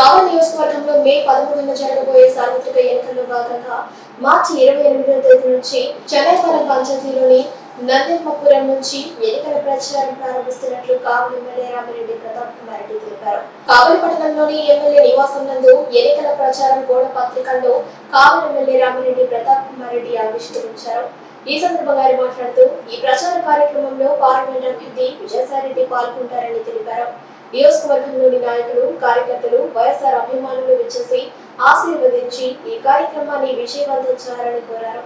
కావలి నియోజకవర్గంలో మే పదమూడున జరగబోయే సార్వత్రిక ఎన్నికల్లో భాగంగా మార్చి ఇరవై ఎనిమిదవ తేదీ నుంచి చెన్నైపాలెం పంచాయతీలోని నందిమపురం నుంచి ఎన్నికల ప్రచారం ప్రారంభిస్తున్నట్లు కావలి ఎమ్మెల్యే రామిరెడ్డి ప్రతాప్ కుమార్ రెడ్డి తెలిపారు. కావలి పట్టణంలోని ఎమ్మెల్యే నివాసం నందు ఎన్నికల ప్రచారం గోడ పత్రికల్లో కావలి ఎమ్మెల్యే రామిరెడ్డి ప్రతాప్ కుమార్ రెడ్డి ఆవిష్కరించారు. ఈ సందర్భంగా ఆయన మాట్లాడుతూ ఈ ప్రచార కార్యక్రమంలో పార్లమెంట్ అభ్యర్థి విజయసాయిరెడ్డి పాల్గొంటారని తెలిపారు. నియోజకవర్గంలోని నాయకులు కార్యకర్తలు వైఎస్ఆర్ అభిమానులు విచ్చేసి ఆశీర్వదించి ఈ కార్యక్రమాన్ని విజయవంతం చేయాలని కోరారు.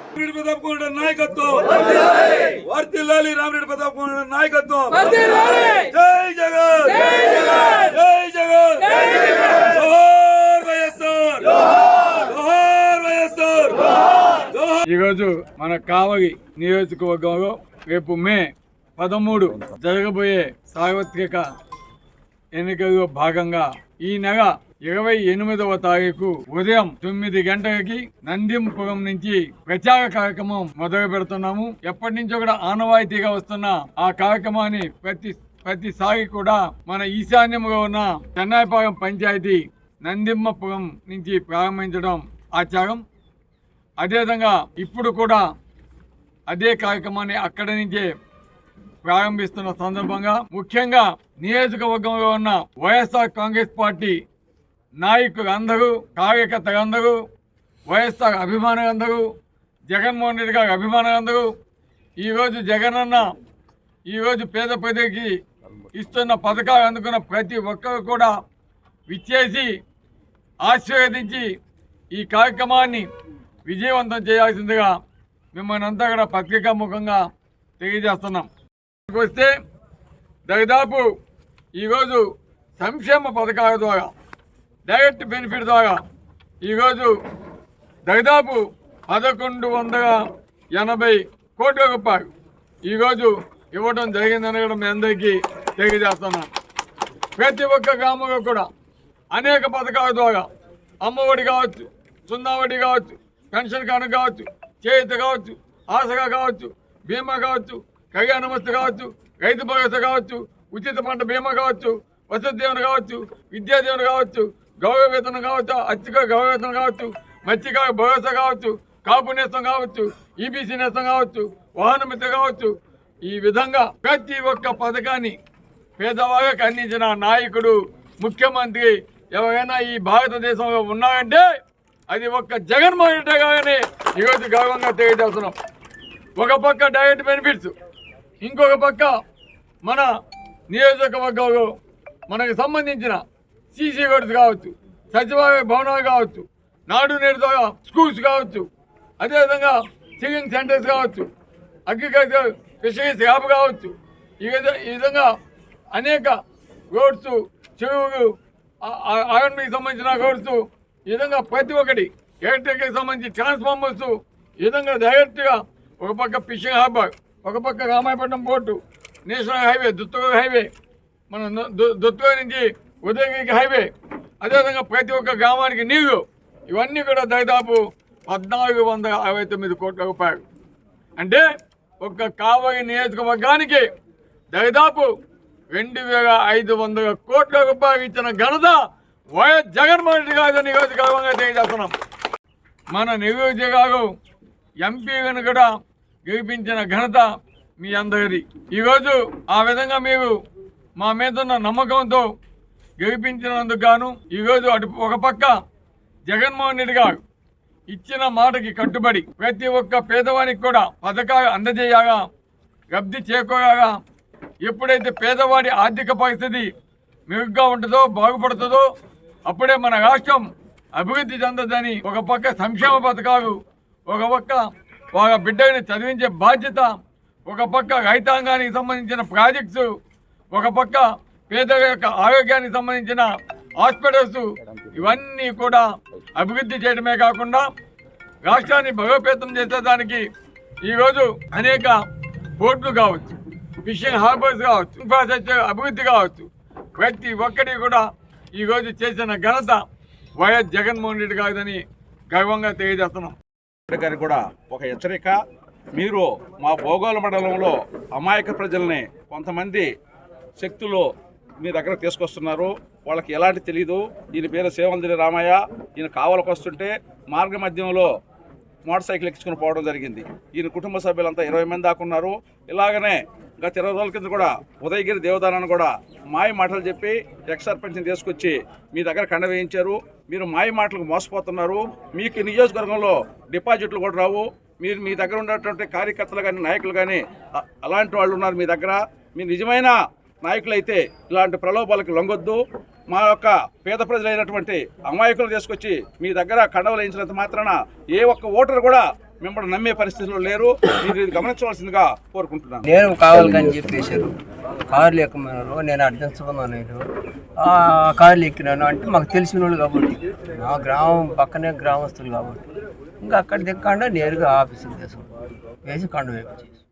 నాయకత్వం. జై జగన్! జై జగన్! ఈరోజు మన కావలి నియోజకవర్గంలో రేపు మే పదమూడు జరగబోయే సార్వత్రిక ఎన్నికల్లో భాగంగా ఈ నెల ఇరవై ఎనిమిదవ తారీఖు ఉదయం తొమ్మిది గంటలకి నందింపురం నుంచి ప్రచార కార్యక్రమం మొదలు పెడుతున్నాము. ఎప్పటి నుంచో కూడా ఆనవాయితీగా వస్తున్న ఆ కార్యక్రమాన్ని ప్రతి ప్రతిసారి కూడా మన ఈశాన్యంలో ఉన్న చెన్నాయిపాలెం పంచాయతీ నందిమ్మపురం నుంచి ప్రారంభించడం ఆచారం. అదేవిధంగా ఇప్పుడు కూడా అదే కార్యక్రమాన్ని అక్కడి నుంచే ప్రారంభిస్తున్న సందర్భంగా ముఖ్యంగా నియోజకవర్గంలో ఉన్న వైఎస్ఆర్ కాంగ్రెస్ పార్టీ నాయకులందరూ కార్యకర్తలందరూ వైఎస్ఆర్ అభిమానులందరూ జగన్మోహన్ రెడ్డి గారి అభిమానులందరూ ఈరోజు జగనన్న ఈరోజు పేద ప్రజలకి ఇస్తున్న పథకాలు అందుకున్న ప్రతి ఒక్కరు కూడా విచ్చేసి ఆశీర్వదించి ఈ కార్యక్రమాన్ని విజయవంతం చేయాల్సిందిగా మిమ్మల్ని అంతా కూడా పత్రికా ముఖంగా తెలియజేస్తున్నాం. వస్తే దాదాపు ఈరోజు సంక్షేమ పథకాల ద్వారా డైరెక్ట్ బెనిఫిట్ ద్వారా ఈరోజు దాదాపు పదకొండు వందల ఎనభై కోట్ల రూపాయలు ఈరోజు ఇవ్వడం జరిగిందని కూడా మీ అందరికీ తెలియజేస్తున్నాను. ప్రతి ఒక్క గ్రామంలో కూడా అనేక పథకాల ద్వారా అమ్మఒడి కావచ్చు సున్నావడి కావచ్చు పెన్షన్ కాను కావచ్చు చేయుత కావచ్చు ఆశగా కావచ్చు బీమా కావచ్చు కళ్యాణ వస్తు కావచ్చు రైతు భరోసా కావచ్చు ఉచిత పంట బీమా కావచ్చు వసతి దీవెన కావచ్చు విద్యా దీవెన కావచ్చు గౌరవ వేతనం కావచ్చు అత్యక గౌరవ వేతనం కావచ్చు మత్స్యకార భరోసా కావచ్చు కాపు నేస్తం కావచ్చు ఈబీసీ నేస్తం కావచ్చు వాహన మిత్ర కావచ్చు. ఈ విధంగా ప్రతి ఒక్క పథకాన్ని పేదవాళ్ళకి అందించిన నాయకుడు ముఖ్యమంత్రి ఎవరైనా ఈ భారతదేశంలో ఉన్నారంటే అది ఒక్క జగన్మోహన్ రెడ్డి గారని ఈరోజు గౌరవంగా తెలియజేస్తున్నాం. ఒక పక్క డైరెక్ట్ బెనిఫిట్స్ ఇంకొక పక్క మన నియోజకవర్గంలో మనకు సంబంధించిన సీసీ రోడ్స్ కావచ్చు సచివాలయ భవనాలు కావచ్చు నాడు నేడు స్కూల్స్ కావచ్చు అదేవిధంగా సివింగ్ సెంటర్స్ కావచ్చు అగ్రికల్చర్ ఫిషరీస్ యాప్ కావచ్చు. ఈ ఈ విధంగా అనేక రోడ్స్ చెరువులు ఆర్ఎండ్కి సంబంధించిన రోడ్స్ ఈ విధంగా ప్రతి ఒక్కటి ఎలక్ట్రిక్కి సంబంధించి ట్రాన్స్ఫార్మర్స్ ఈ విధంగా డైరెక్ట్గా ఒక పక్క ఫిషింగ్ హార్బర్ ఒక పక్క Ramayapatnam port national highway Dutturu highway మన దు- దుత్తూరు నుంచి ఉదయగిరికి హైవే అదేవిధంగా ప్రతి ఒక్క గ్రామానికి నీరు ఇవన్నీ కూడా దాదాపు పద్నాలుగు వందల అరవై తొమ్మిది కోట్ల రూపాయలు. అంటే ఒక్క కావలి నియోజకవర్గానికి దాదాపు రెండు వేల ఐదు వందల కోట్ల రూపాయలు ఇచ్చిన ఘనత వైఎస్ జగన్మోహన్ రెడ్డి గారి నియోజకవర్గంగా తెలియజేస్తున్నాం. మన నెల్లూరు ఎంపీ ఎంపీలను కూడా గెలిపించిన ఘనత మీ అందరిది. ఈరోజు ఆ విధంగా మీరు మా మీద ఉన్న నమ్మకంతో గెలిపించినందుకు గాను ఈరోజు అటు ఒక పక్క జగన్మోహన్ రెడ్డి గారు ఇచ్చిన మాటకి కట్టుబడి ప్రతి ఒక్క పేదవానికి కూడా పథకాలు అందజేయగా లబ్ధి చేకూరగా ఎప్పుడైతే పేదవాడి ఆర్థిక పరిస్థితి మెరుగ్గా ఉంటుందో బాగుపడుతుందో అప్పుడే మన రాష్ట్రం అభివృద్ధి చెందదని ఒక పక్క సంక్షేమ పథకాలు ఒక పక్క వాళ్ళ బిడ్డని చదివించే బాధ్యత ఒక పక్క రైతాంగానికి సంబంధించిన ప్రాజెక్ట్స్ ఒక పక్క పేదల యొక్క ఆరోగ్యానికి సంబంధించిన హాస్పిటల్స్ ఇవన్నీ కూడా అభివృద్ధి చేయడమే కాకుండా రాష్ట్రాన్ని బలోపేతం చేసేదానికి ఈరోజు అనేక పోర్టులు కావచ్చు ఫిషింగ్ హార్బర్స్ కావచ్చు ఇన్ఫ్రాస్ట్రక్చర్ అభివృద్ధి కావచ్చు. ప్రతి ఒక్కటి కూడా ఈరోజు చేసిన ఘనత వైఎస్ జగన్మోహన్ రెడ్డి కాదని గర్వంగా తెలియజేస్తున్నాం. కలెక్టర్ గారికి కూడా ఒక హెచ్చరిక. మీరు మా భోగోళ మండలంలో అమాయక ప్రజల్ని కొంతమంది శక్తులు మీ దగ్గర తీసుకొస్తున్నారు. వాళ్ళకి ఎలాంటి తెలియదు ఈయన పేరు సేవందిరి రామయ్య. ఈయన కావలకు వస్తుంటే మార్గ మధ్యంలో మోటార్ సైకిల్ ఎక్కించుకుని పోవడం జరిగింది. ఈయన కుటుంబ సభ్యులంతా ఇరవై మంది దాకా ఉన్నారు. ఇలాగనే గత ఇరవై రోజుల కింద కూడా ఉదయగిరి దేవదానాన్ని కూడా మాయ మాటలు చెప్పి ఎక్స్ సర్పంచ్ని తీసుకొచ్చి మీ దగ్గర కండ వేయించారు. మీరు మాయ మాటలకు మోసపోతున్నారు. మీకు నియోజకవర్గంలో డిపాజిట్లు కూడా రావు. మీరు మీ దగ్గర ఉన్నటువంటి కార్యకర్తలు కానీ నాయకులు కానీ అలాంటి వాళ్ళు ఉన్నారు మీ దగ్గర. మీ నిజమైన నాయకులైతే ఇలాంటి ప్రలోభాలకు లొంగొద్దు. మా యొక్క పేద ప్రజలైనటువంటి అమాయకులు తీసుకొచ్చి మీ దగ్గర కండవలు వేయించినంత మాత్రాన ఏ ఒక్క ఓటరు కూడా మిమ్మల్ని నమ్మే పరిస్థితిలో లేరు. మీరు ఇది గమనించవలసిందిగా కోరుకుంటున్నాను. నేను కావాలని చెప్పేశారు. కార్లు ఎక్కమన్నారు నేను అడ్డించుకున్నాను. నేను ఆ కార్లు ఎక్కినాను అంటే మాకు తెలిసిన వాళ్ళు కాబట్టి మా గ్రామం పక్కనే గ్రామస్తులు కాబట్టి. ఇంకా అక్కడ దిక్కండా నేరుగా ఆఫీసుకి తీసుకున్నాను వేసి కండ వేపించేసి